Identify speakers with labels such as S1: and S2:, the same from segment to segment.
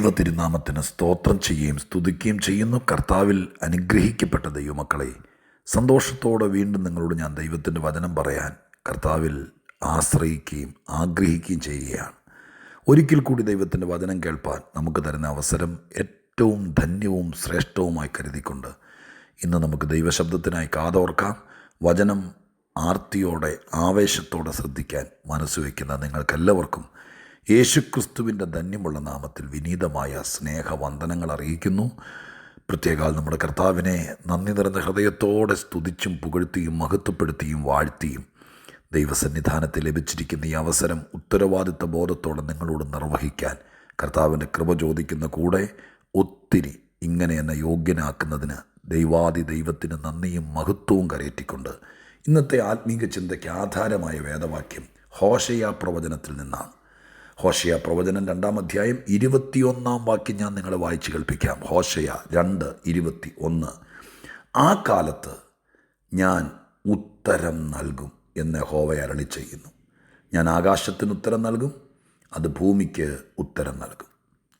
S1: ദൈവ തിരുനാമത്തിന് സ്തോത്രം ചെയ്യുകയും സ്തുതിക്കുകയും ചെയ്യുന്നു. കർത്താവിൽ അനുഗ്രഹിക്കപ്പെട്ട ദൈവമക്കളെ സന്തോഷത്തോടെ വീണ്ടും നിങ്ങളോട് ഞാൻ ദൈവത്തിന്റെ വചനം പറയാൻ കർത്താവിൽ ആശ്രയിക്കുകയും ആഗ്രഹിക്കുകയും ചെയ്യുകയാണ്. ഒരിക്കൽ കൂടി ദൈവത്തിന്റെ വചനം കേൾപ്പാൻ നമുക്ക് തരുന്ന അവസരം ഏറ്റവും ധന്യവും ശ്രേഷ്ഠവുമായി കരുതിക്കൊണ്ട് ഇന്ന് നമുക്ക് ദൈവശബ്ദത്തിനായി കാതോർക്കാം. വചനം ആർത്തിയോടെ ആവേശത്തോടെ ശ്രദ്ധിക്കാൻ മനസ്സ് വയ്ക്കുന്ന നിങ്ങൾക്കെല്ലാവർക്കും യേശുക്രിസ്തുവിന്റെ ധന്യമുള്ള നാമത്തിൽ വിനീതമായ സ്നേഹവന്ദനങ്ങൾ അറിയിക്കുന്നു. പ്രത്യേകാൽ നമ്മുടെ കർത്താവിനെ നന്ദി നിറഞ്ഞ ഹൃദയത്തോടെ സ്തുതിച്ചും പുകഴ്ത്തിയും മഹത്വപ്പെടുത്തിയും വാഴ്ത്തിയും ദൈവസന്നിധാനത്തിൽ ലഭിച്ചിരിക്കുന്ന ഈ അവസരം ഉത്തരവാദിത്ത ബോധത്തോടെ നിങ്ങളോട് നിർവഹിക്കാൻ കർത്താവിന്റെ കൃപ ചോദിക്കുന്ന കൂടെ ഒത്തിരി ഇങ്ങനെ എന്നെ യോഗ്യനാക്കുന്നതിന് ദൈവാദി ദൈവത്തിന് നന്ദിയും മഹത്വവും കരയറ്റിക്കൊണ്ട് ഇന്നത്തെ ആത്മീക ചിന്തയ്ക്ക് ആധാരമായ വേദവാക്യം ഹോഷയ പ്രവചനത്തിൽ നിന്നാണ്. ഹോഷയ പ്രവചനം രണ്ടാം അധ്യായം ഇരുപത്തിയൊന്നാം വാക്യം ഞാൻ നിങ്ങളെ വായിച്ച് കേൾപ്പിക്കാം. ഹോഷയ രണ്ട് ഇരുപത്തി ഒന്ന് ആ കാലത്ത് ഞാൻ ഉത്തരം നൽകും എന്ന് ഹോവ അരളി ചെയ്യുന്നു. ഞാൻ ആകാശത്തിന് ഉത്തരം നൽകും അത് ഭൂമിക്ക് ഉത്തരം നൽകും.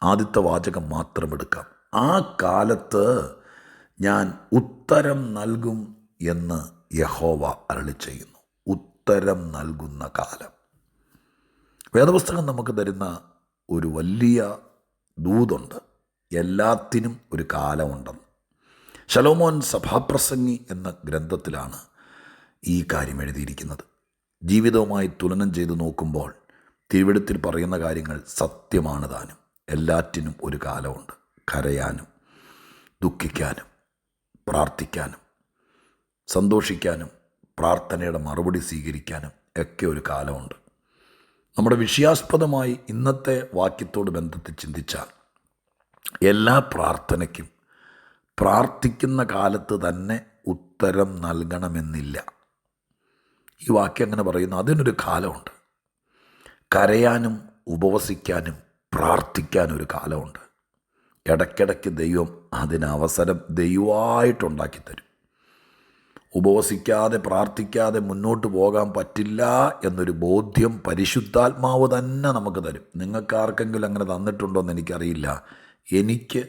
S1: ആദ്യത്തെ വാചകം മാത്രം എടുക്കാം. ആ കാലത്ത് ഞാൻ ഉത്തരം നൽകും എന്ന് യഹോവ അരളി ചെയ്യുന്നു. ഉത്തരം നൽകുന്ന കാലം. വേദപുസ്തകം നമുക്ക് തരുന്ന ഒരു വലിയ ദൂതുണ്ട്. എല്ലാത്തിനും ഒരു കാലമുണ്ടെന്ന്. ശലോമോൻ സഭാപ്രസംഗി എന്ന ഗ്രന്ഥത്തിലാണ് ഈ കാര്യം എഴുതിയിരിക്കുന്നത്. ജീവിതവുമായി തുലനം ചെയ്തു നോക്കുമ്പോൾ തിരുവിടത്തിൽ പറയുന്ന കാര്യങ്ങൾ സത്യമാണ് താനും. എല്ലാറ്റിനും ഒരു കാലമുണ്ട്. കരയാനും ദുഃഖിക്കാനും പ്രാർത്ഥിക്കാനും സന്തോഷിക്കാനും പ്രാർത്ഥനയുടെ മറുപടി സ്വീകരിക്കാനും ഒക്കെ ഒരു കാലമുണ്ട്. നമ്മുടെ വിഷയാസ്പദമായി ഇന്നത്തെ വാക്യത്തോട് ബന്ധത്തിൽ ചിന്തിച്ചാൽ എല്ലാ പ്രാർത്ഥനയ്ക്കും പ്രാർത്ഥിക്കുന്ന കാലത്ത് തന്നെ ഉത്തരം നൽകണമെന്നില്ല. ഈ വാക്യം അങ്ങനെ പറയുന്നു. അതിനൊരു കാലമുണ്ട്. കരയാനും ഉപവസിക്കാനും പ്രാർത്ഥിക്കാനും ഒരു കാലമുണ്ട്. ഇടയ്ക്കിടയ്ക്ക് ദൈവം അതിന് അവസരം ദൈവമായിട്ടുണ്ടാക്കി തരും ഉപവസിക്കാതെ പ്രാർത്ഥിക്കാതെ മുന്നോട്ട് പോകാൻ പറ്റില്ല എന്നൊരു ബോധ്യം പരിശുദ്ധാത്മാവ് തന്നെ നമുക്ക് തരും. നിങ്ങൾക്ക് ആർക്കെങ്കിലും അങ്ങനെ തന്നിട്ടുണ്ടോ എന്ന് എനിക്കറിയില്ല. എനിക്ക്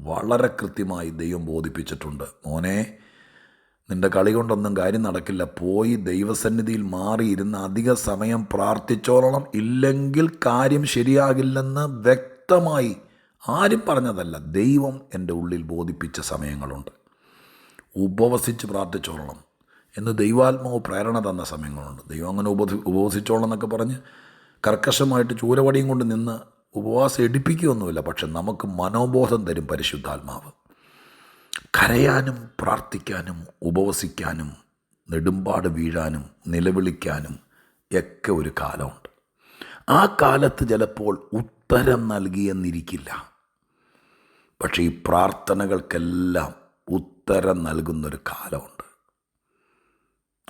S1: വളരെ കൃത്യമായി ദൈവം ബോധിപ്പിച്ചിട്ടുണ്ട്. മോനെ നിന്റെ കളി കൊണ്ടൊന്നും കാര്യം നടക്കില്ല. പോയി ദൈവസന്നിധിയിൽ മാറിയിരുന്ന് അധിക സമയം പ്രാർത്ഥിച്ചോളണം. ഇല്ലെങ്കിൽ കാര്യം ശരിയാകില്ലെന്ന് വ്യക്തമായി ആരും പറഞ്ഞതല്ല. ദൈവം എന്റെ ഉള്ളിൽ ബോധിപ്പിച്ച സമയങ്ങളുണ്ട്. ഉപവസിച്ച് പ്രാർത്ഥിച്ചോളണം എന്ന് ദൈവാത്മാവ് പ്രേരണ തന്ന സമയങ്ങളുണ്ട്. ദൈവം അങ്ങനെ ഉപ ഉപവസിച്ചോളണം എന്നൊക്കെ പറഞ്ഞ് കർക്കശമായിട്ട് ചൂരവടിയും കൊണ്ട് നിന്ന് ഉപവാസം എടുപ്പിക്കുകയൊന്നുമില്ല. പക്ഷെ നമുക്ക് മനോബോധം തരും പരിശുദ്ധാത്മാവ്. കരയാനും പ്രാർത്ഥിക്കാനും ഉപവസിക്കാനും നെടുമ്പാട് വീഴാനും നിലവിളിക്കാനും ഒക്കെ ഒരു കാലമുണ്ട്. ആ കാലത്ത് ചിലപ്പോൾ ഉത്തരം നൽകിയെന്നിരിക്കില്ല. പക്ഷേ ഈ പ്രാർത്ഥനകൾക്കെല്ലാം ഉത്തരം നൽകുന്നൊരു കാലമുണ്ട്.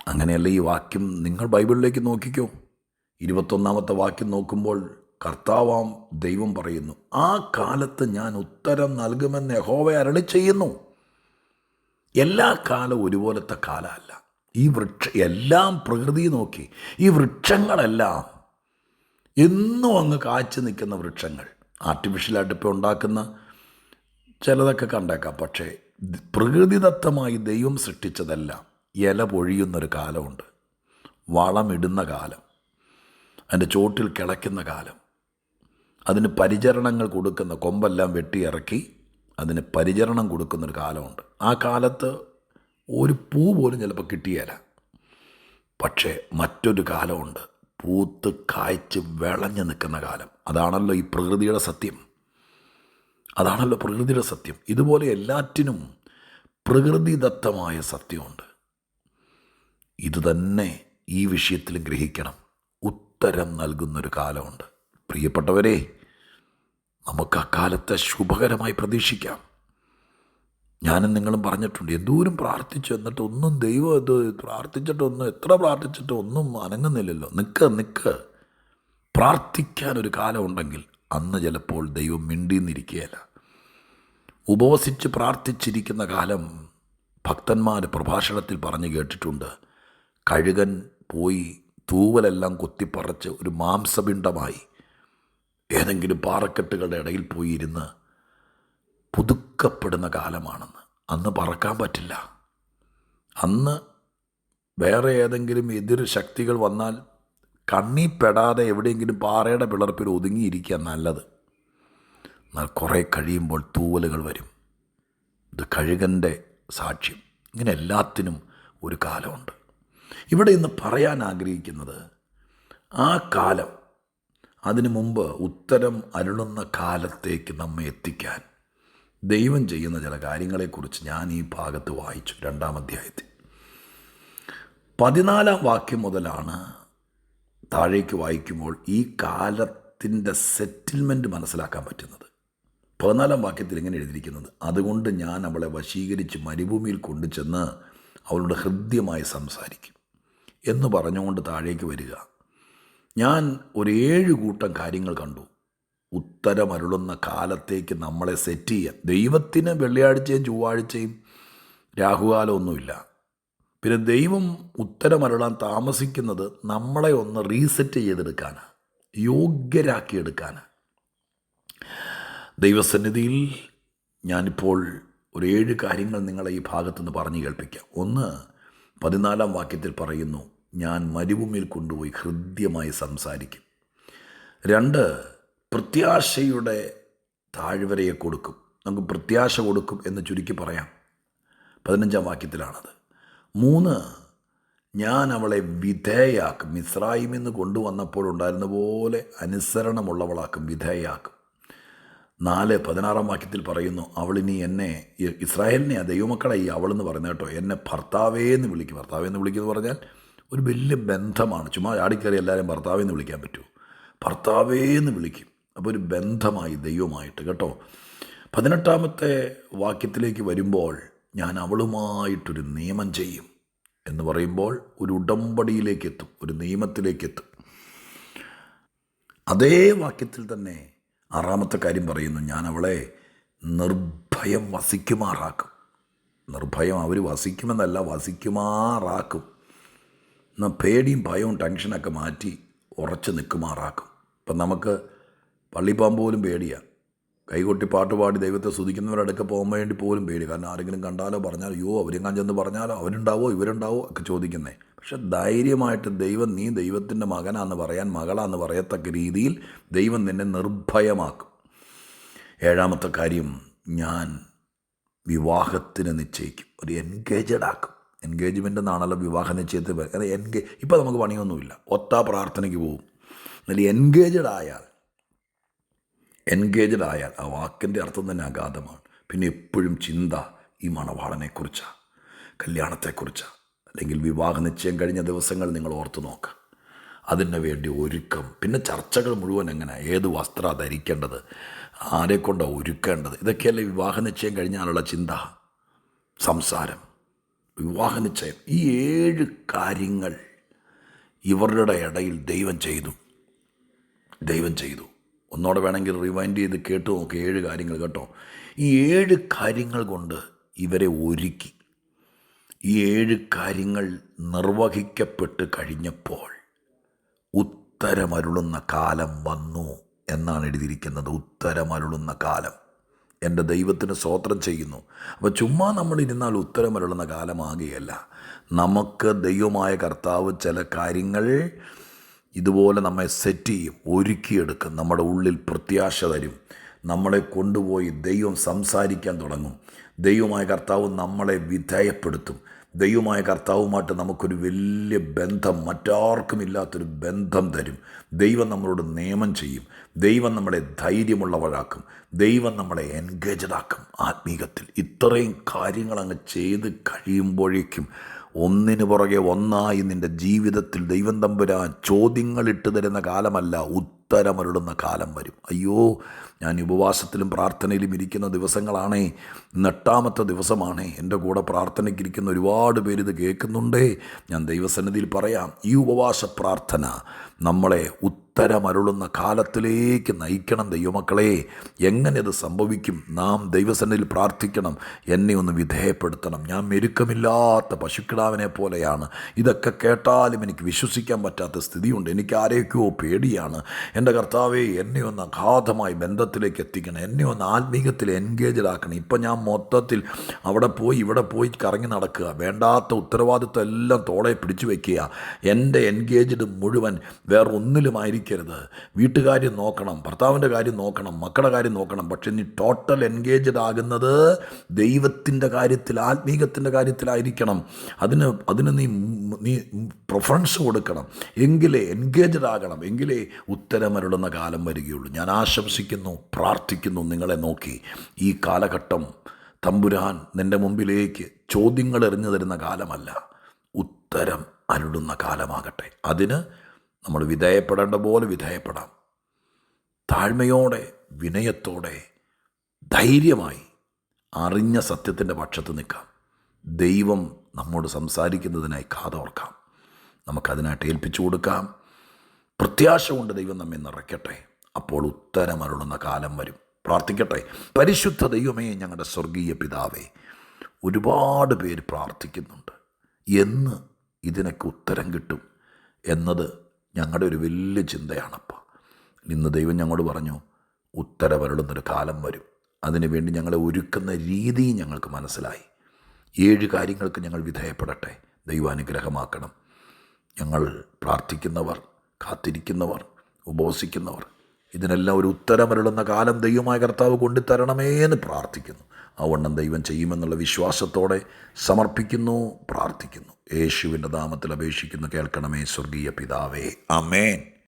S1: അങ്ങനെയല്ല ഈ വാക്യം നിങ്ങൾ ബൈബിളിലേക്ക് നോക്കിക്കോ? ഇരുപത്തൊന്നാമത്തെ വാക്യം നോക്കുമ്പോൾ കർത്താവാം ദൈവം പറയുന്നു ആ കാലത്ത് ഞാൻ ഉത്തരം നൽകുമെന്ന് യഹോവ അരളി ചെയ്യുന്നു. എല്ലാ കാലവും ഒരുപോലത്തെ കാലമല്ല. ഈ വൃക്ഷ എല്ലാം പ്രകൃതി നോക്കി ഈ വൃക്ഷങ്ങളെല്ലാം എന്നും അങ്ങ് കാച്ചു നിൽക്കുന്ന വൃക്ഷങ്ങൾ. ആർട്ടിഫിഷ്യലായിട്ട് ഇപ്പോൾ ഉണ്ടാക്കുന്ന ചിലതൊക്കെ കണ്ടേക്കാം പക്ഷേ പ്രകൃതിദത്തമായി ദൈവം സൃഷ്ടിച്ചതല്ല. ഇല പൊഴിയുന്നൊരു കാലമുണ്ട്. വളമിടുന്ന കാലം. അതിന്റെ ചോട്ടിൽ കിളയ്ക്കുന്ന കാലം. അതിന് പരിചരണങ്ങൾ കൊടുക്കുന്ന കൊമ്പെല്ലാം വെട്ടിയിറക്കി അതിന് പരിചരണം കൊടുക്കുന്നൊരു കാലമുണ്ട്. ആ കാലത്ത് ഒരു പൂ പോലും ചിലപ്പോൾ കിട്ടിയല്ല പക്ഷേ മറ്റൊരു കാലമുണ്ട്. പൂത്ത് കായ്ച്ച് വിളഞ്ഞു നിൽക്കുന്ന കാലം. അതാണല്ലോ ഈ പ്രകൃതിയുടെ സത്യം. അതാണല്ലോ പ്രകൃതിയുടെ സത്യം. ഇതുപോലെ എല്ലാറ്റിനും പ്രകൃതിദത്തമായ സത്യമുണ്ട്. ഇതുതന്നെ ഈ വിഷയത്തിൽ ഗ്രഹിക്കണം. ഉത്തരം നൽകുന്നൊരു കാലമുണ്ട്. പ്രിയപ്പെട്ടവരെ നമുക്ക് ആ കാലത്തെ ശുഭകരമായി പ്രതീക്ഷിക്കാം. ഞാനും നിങ്ങളും പറഞ്ഞിട്ടുണ്ട് എന്തോരം പ്രാർത്ഥിച്ചു എന്നിട്ട് ഒന്നും ദൈവം ഇത് പ്രാർത്ഥിച്ചിട്ടൊന്നും എത്ര പ്രാർത്ഥിച്ചിട്ടും ഒന്നും അനങ്ങുന്നില്ലല്ലോ. നിൽക്ക് നിൽക്ക് പ്രാർത്ഥിക്കാനൊരു കാലമുണ്ടെങ്കിൽ അന്ന് ചിലപ്പോൾ ദൈവം മിണ്ടിന്നിരിക്കുകയല്ല ഉപവസിച്ച് പ്രാർത്ഥിച്ചിരിക്കുന്ന കാലം ഭക്തന്മാർ പ്രഭാഷണത്തിൽ പറഞ്ഞു കേട്ടിട്ടുണ്ട്. കഴുകൻ പോയി തൂവലെല്ലാം കൊത്തിപ്പറച്ച് ഒരു മാംസപിണ്ഡമായി ഏതെങ്കിലും പാറക്കെട്ടുകളുടെ ഇടയിൽ പോയി ഇരുന്ന് പുതുക്കപ്പെടുന്ന കാലമാണെന്ന്. അന്ന് പറക്കാൻ പറ്റില്ല. അന്ന് വേറെ ഏതെങ്കിലും എതിർ ശക്തികൾ വന്നാൽ കണ്ണി എവിടെയെങ്കിലും പാറയുടെ പിളർപ്പിൽ ഒതുങ്ങിയിരിക്കുക നല്ലത്. എന്നാൽ കുറേ കഴിയുമ്പോൾ തൂവലുകൾ വരും. ഇത് കഴുകന്റെ സാക്ഷ്യം. ഇങ്ങനെ എല്ലാത്തിനും ഒരു കാലമുണ്ട്. ഇവിടെ ഇന്ന് പറയാൻ ആഗ്രഹിക്കുന്നത് ആ കാലം അതിനു മുമ്പ് ഉത്തരം അരുളുന്ന കാലത്തേക്ക് നമ്മെ എത്തിക്കാൻ ദൈവം ചെയ്യുന്ന ചില കാര്യങ്ങളെക്കുറിച്ച് ഞാൻ ഈ ഭാഗത്ത് വായിച്ചു രണ്ടാം അധ്യായത്തിൽ. പതിനാലാം വാക്യം മുതലാണ് താഴേക്ക് വായിക്കുമ്പോൾ ഈ കാലത്തിന്റെ സെറ്റിൽമെന്റ് മനസ്സിലാക്കാൻ പറ്റുന്നത്. പതിനാലാം വാക്യത്തിൽ ഇങ്ങനെ എഴുതിയിരിക്കുന്നത് അതുകൊണ്ട് ഞാൻ അവളെ വശീകരിച്ച് മരുഭൂമിയിൽ കൊണ്ടുചെന്ന് അവളുടെ ഹൃദ്യമായി സംസാരിക്കും. എന്ന് പറഞ്ഞുകൊണ്ട് താഴേക്ക് വരിക. ഞാൻ ഒരു ഏഴ് കൂട്ടം കാര്യങ്ങൾ കണ്ടു. ഉത്തരമരുളുന്ന കാലത്തേക്ക് നമ്മളെ സെറ്റ് ചെയ്യാൻ. ദൈവത്തിന് വെള്ളിയാഴ്ചയും ചൊവ്വാഴ്ചയും രാഹുകാലമൊന്നുമില്ല പിന്നെ ദൈവം ഉത്തരമരുളാൻ താമസിക്കുന്നത് നമ്മളെ ഒന്ന് റീസെറ്റ് ചെയ്തെടുക്കാനാണ് യോഗ്യരാക്കിയെടുക്കാനാണ് ദൈവസന്നിധിയിൽ ഞാനിപ്പോൾ ഒരു ഏഴ് കാര്യങ്ങൾ നിങ്ങളെ ഈ ഭാഗത്തുനിന്ന് പറഞ്ഞു കേൾപ്പിക്കാം. ഒന്ന് പതിനാലാം വാക്യത്തിൽ പറയുന്നു ഞാൻ മരുഭൂമിയിൽ കൊണ്ടുപോയി ഹൃദ്യമായി സംസാരിക്കും. രണ്ട് പ്രത്യാശയുടെ താഴ്വരയെ കൊടുക്കും. നമുക്ക് പ്രത്യാശ കൊടുക്കും എന്ന് ചുരുക്കി പറയാം. പതിനഞ്ചാം വാക്യത്തിലാണത്. മൂന്ന് ഞാൻ അവളെ വിധേയാക്കും. മിസ്രായിമിൽ നിന്ന് കൊണ്ടുവന്നപ്പോഴുണ്ടായിരുന്ന പോലെ അനുസരണമുള്ളവളാക്കും വിധേയാക്കും. നാല് പതിനാറാം വാക്യത്തിൽ പറയുന്നു അവളിനി എന്നെ ഇസ്രായേലിനെ ആ ദൈവമക്കളെ ഈ അവളെന്ന് പറയുന്നത് കേട്ടോ എന്നെ ഭർത്താവേ എന്ന് വിളിക്കും ഭർത്താവേ എന്ന് വിളിക്കുന്നത് പറഞ്ഞാൽ ഒരു വലിയ ബന്ധമാണ്. ചുമ്മാ ചാടിക്കയറി എല്ലാവരും ഭർത്താവേ എന്ന് വിളിക്കാൻ പറ്റുമോ? ഭർത്താവേ എന്ന് വിളിക്കും. അപ്പോൾ ഒരു ബന്ധമായി ദൈവമായിട്ട്. കേട്ടോ? പതിനെട്ടാമത്തെ വാക്യത്തിലേക്ക് വരുമ്പോൾ ഞാൻ അവളുമായിട്ടൊരു നിയമം ചെയ്യും എന്ന് പറയുമ്പോൾ ഒരു ഉടമ്പടിയിലേക്ക് എത്തും ഒരു നിയമത്തിലേക്ക് എത്തും അതേ വാക്യത്തിൽ തന്നെ ആറാമത്തെ കാര്യം പറയുന്നു ഞാൻ അവളെ നിർഭയം വസിക്കുമാറാക്കും. നിർഭയം അവർ വസിക്കുമെന്നല്ല വസിക്കുമാറാക്കും. എന്നാൽ പേടിയും ഭയവും ടെൻഷനൊക്കെ മാറ്റി ഉറച്ചു നിൽക്കുമാറാക്കും. ഇപ്പം നമുക്ക് പള്ളിപ്പാമ്പ് പോലും പേടിയാണ് കൈകൊട്ടി പാട്ടുപാടി ദൈവത്തെ സ്തുതിക്കുന്നവരടക്കം പോകാൻ വേണ്ടി പോലും പേടി. കാരണം ആരെങ്കിലും കണ്ടാലോ പറഞ്ഞാലോ അയ്യോ അവരെങ്ങാൻ ചെന്ന് പറഞ്ഞാലോ അവരുണ്ടാവോ ഇവരുണ്ടാവോ? ഒക്കെ ചോദിക്കുന്നേ. പക്ഷെ ധൈര്യമായിട്ട് ദൈവം നീ ദൈവത്തിന്റെ മകനാന്ന് പറയാൻ മകളാന്ന് പറയത്തക്ക രീതിയിൽ ദൈവം നിന്നെ നിർഭയമാക്കും. ഏഴാമത്തെ കാര്യം ഞാൻ വിവാഹത്തിന് നിശ്ചയിക്കും. ഒരു എൻഗേജഡ് ആക്കും. എൻഗേജ്മെന്റ് എന്നാണല്ലോ വിവാഹ നിശ്ചയത്തിൽ എൻഗേജ് ഇപ്പോൾ നമുക്ക് പണിയൊന്നുമില്ല. ഒത്ത പ്രാർത്ഥനയ്ക്ക് പോകും. എന്നാൽ എൻഗേജഡ് ആയാൽ എൻഗേജഡ് ആയാൽ ആ വാക്കിന്റെ അർത്ഥം തന്നെ അഗാധമാണ്. പിന്നെ എപ്പോഴും ചിന്ത ഈ മണവാളനെക്കുറിച്ചാണ് കല്യാണത്തെക്കുറിച്ചാണ് അല്ലെങ്കിൽ വിവാഹ നിശ്ചയം കഴിഞ്ഞ ദിവസങ്ങൾ നിങ്ങൾ ഓർത്തു നോക്കുക അതിന് വേണ്ടി ഒരുക്കം. പിന്നെ ചർച്ചകൾ മുഴുവൻ എങ്ങനെ? ഏത് വസ്ത്ര ധരിക്കേണ്ടത്? ആരെക്കൊണ്ടാണ് ഒരുക്കേണ്ടത്? ഇതൊക്കെയല്ലേ വിവാഹ നിശ്ചയം കഴിഞ്ഞാലുള്ള ചിന്ത. സംസാരം. വിവാഹ നിശ്ചയം. ഈ ഏഴ് കാര്യങ്ങൾ ഇവരുടെ ഇടയിൽ ദൈവം ചെയ്തു. ദൈവം ചെയ്തു. ഒന്നോടെ വേണമെങ്കിൽ റിവൈൻഡ് ചെയ്ത് കേട്ട് നോക്കി ഏഴ് കാര്യങ്ങൾ കേട്ടോ. ഈ ഏഴ് കാര്യങ്ങൾ കൊണ്ട് ഇവരെ ഒരുക്കി. ഈ ഏഴ് കാര്യങ്ങൾ നിർവഹിക്കപ്പെട്ട് കഴിഞ്ഞപ്പോൾ ഉത്തരമരുളുന്ന കാലം വന്നു എന്നാണ് എഴുതിയിരിക്കുന്നത്. ഉത്തരമരുളുന്ന കാലം. എന്റെ ദൈവത്തിന് സ്വോത്രം ചെയ്യുന്നു. അപ്പോൾ ചുമ്മാ നമ്മൾ ഇരുന്നാൽ ഉത്തരമരുളുന്ന കാലമാകുകയല്ല. നമുക്ക് ദൈവമായ കർത്താവ് ചില കാര്യങ്ങൾ ഇതുപോലെ നമ്മെ സെറ്റ് ചെയ്യും ഒരുക്കിയെടുക്കും നമ്മുടെ ഉള്ളിൽ പ്രത്യാശ തരും നമ്മളെ കൊണ്ടുപോയി ദൈവം സംസാരിക്കാൻ തുടങ്ങും ദൈവമായ കർത്താവ് നമ്മളെ വിധേയപ്പെടുത്തും ദൈവമായ കർത്താവുമായിട്ട് നമുക്കൊരു വലിയ ബന്ധം മറ്റാർക്കും ഇല്ലാത്തൊരു ബന്ധം തരും ദൈവം നമ്മളോട് നിയമം ചെയ്യും ദൈവം നമ്മളെ ധൈര്യമുള്ളവരാക്കും ദൈവം നമ്മളെ എൻഗേജഡാക്കും ആത്മീകത്തിൽ. ഇത്രയും കാര്യങ്ങൾ അങ്ങ് ചെയ്ത് കഴിയുമ്പോഴേക്കും ഒന്നിനു പുറകെ ഒന്നായി നിന്റെ ജീവിതത്തിൽ ദൈവം തമ്പുരാൻ ചോദ്യങ്ങളിട്ട് തരുന്ന കാലമല്ല ഉത്തരമരുളുന്ന കാലം വരും. അയ്യോ ഞാൻ ഉപവാസത്തിലും പ്രാർത്ഥനയിലും ഇരിക്കുന്ന ദിവസങ്ങളാണേ ഇന്ന് എട്ടാമത്തെ ദിവസമാണേ. എന്റെ കൂടെ പ്രാർത്ഥനയ്ക്കിരിക്കുന്ന ഒരുപാട് പേര് ഇത് കേൾക്കുന്നുണ്ടേ. ഞാൻ ദൈവസന്നിധിയിൽ പറയാം ഈ ഉപവാസ പ്രാർത്ഥന നമ്മളെ ഉത്തരമരുളുന്ന കാലത്തിലേക്ക് നയിക്കണം ദൈവമക്കളെ. എങ്ങനെ ഇത് സംഭവിക്കും? നാം ദൈവസന്നിധിയിൽ പ്രാർത്ഥിക്കണം. എന്നെ ഒന്ന് വിധേയപ്പെടുത്തണം. ഞാൻ മെരുക്കമില്ലാത്ത പശുക്കിടാവിനെ പോലെയാണ്. ഇതൊക്കെ കേട്ടാലും എനിക്ക് വിശ്വസിക്കാൻ പറ്റാത്ത സ്ഥിതിയുണ്ട്. എനിക്ക് ആരെയൊക്കെയോ പേടിയാണ്. എന്റെ കർത്താവെ എന്നെ ഒന്ന് അഗാധമായി ബന്ധത്തിലേക്ക് എത്തിക്കണം. എന്നെ ഒന്ന് ആത്മീകത്തിൽ എൻഗേജഡ് ആക്കണം. ഇപ്പം ഞാൻ മൊത്തത്തിൽ അവിടെ പോയി ഇവിടെ പോയി കറങ്ങി നടക്കുക. വേണ്ടാത്ത ഉത്തരവാദിത്വം എല്ലാം തോളെ പിടിച്ചു വയ്ക്കുക. എന്റെ എൻഗേജ്ഡ് മുഴുവൻ വേറെ ഒന്നിലുമായിരിക്കരുത് വീട്ടുകാര്യം നോക്കണം ഭർത്താവിന്റെ കാര്യം നോക്കണം മക്കളുടെ കാര്യം നോക്കണം. പക്ഷെ നീ ടോട്ടൽ എൻഗേജ്ഡ് ആകുന്നത് ദൈവത്തിന്റെ കാര്യത്തിൽ ആത്മീകത്തിന്റെ കാര്യത്തിലായിരിക്കണം. അതിന് അതിന് നീ നീ പ്രിഫറൻസ് കൊടുക്കണം. എങ്കിലേ എൻഗേജ്ഡ് ആകണം. എങ്കിലേ ഉത്തരമരുളുന്ന കാലം വരികയുള്ളൂ. ഞാൻ ആശംസിക്കുന്നു പ്രാർത്ഥിക്കുന്നു നിങ്ങളെ നോക്കി. ഈ കാലഘട്ടം തമ്പുരാൻ നിന്റെ മുമ്പിലേക്ക് ചോദ്യങ്ങൾ എറിഞ്ഞു തരുന്ന കാലമല്ല. ഉത്തരം അരുളുന്ന കാലമാകട്ടെ. അതിന് നമ്മൾ വിധേയപ്പെടേണ്ട പോലെ വിധേയപ്പെടാം. താഴ്മയോടെ വിനയത്തോടെ ധൈര്യമായി അറിഞ്ഞ സത്യത്തിന്റെ പക്ഷത്ത് നിൽക്കാം. ദൈവം നമ്മോട് സംസാരിക്കുന്നതിനായി കാതോർക്കാം. നമുക്കതിനായിട്ട് ഏൽപ്പിച്ചു കൊടുക്കാം. പ്രത്യാശ കൊണ്ട് ദൈവം നമ്മെ നിറയ്ക്കട്ടെ. അപ്പോൾ ഉത്തരമരുളുന്ന കാലം വരും. പ്രാർത്ഥിക്കട്ടെ. പരിശുദ്ധ ദൈവമേ ഞങ്ങളുടെ സ്വർഗീയ പിതാവേ ഒരുപാട് പേര് പ്രാർത്ഥിക്കുന്നുണ്ട്. എന്ന് ഇതിനൊക്കെ ഉത്തരം കിട്ടും. എന്നത് ഞങ്ങളുടെ ഒരു വലിയ ചിന്തയാണപ്പോൾ ഇന്ന് ദൈവം ഞങ്ങളോട് പറഞ്ഞു ഉത്തരവരുളുന്നൊരു കാലം വരും. അതിനുവേണ്ടി ഞങ്ങളെ ഒരുക്കുന്ന രീതി ഞങ്ങൾക്ക് മനസ്സിലായി. ഏഴ് കാര്യങ്ങൾക്ക് ഞങ്ങൾ വിധേയപ്പെടട്ടെ. ദൈവാനുഗ്രഹമാക്കണം. ഞങ്ങൾ പ്രാർത്ഥിക്കുന്നവർ കാത്തിരിക്കുന്നവർ ഉപവസിക്കുന്നവർ ഇതിനെല്ലാം ഒരു ഉത്തരമരുളുന്ന കാലം ദൈവമായ കർത്താവ് കൊണ്ടുതരണമേ എന്ന് പ്രാർത്ഥിക്കുന്നു അവണ്ണം ദൈവം ചെയ്യുമെന്നുള്ള വിശ്വാസത്തോടെ സമർപ്പിക്കുന്നു പ്രാർത്ഥിക്കുന്നു. യേശുവിന്റെ നാമത്തിൽ അപേക്ഷിക്കുന്നു കേൾക്കണമേ സ്വർഗീയ പിതാവേ. അമേൻ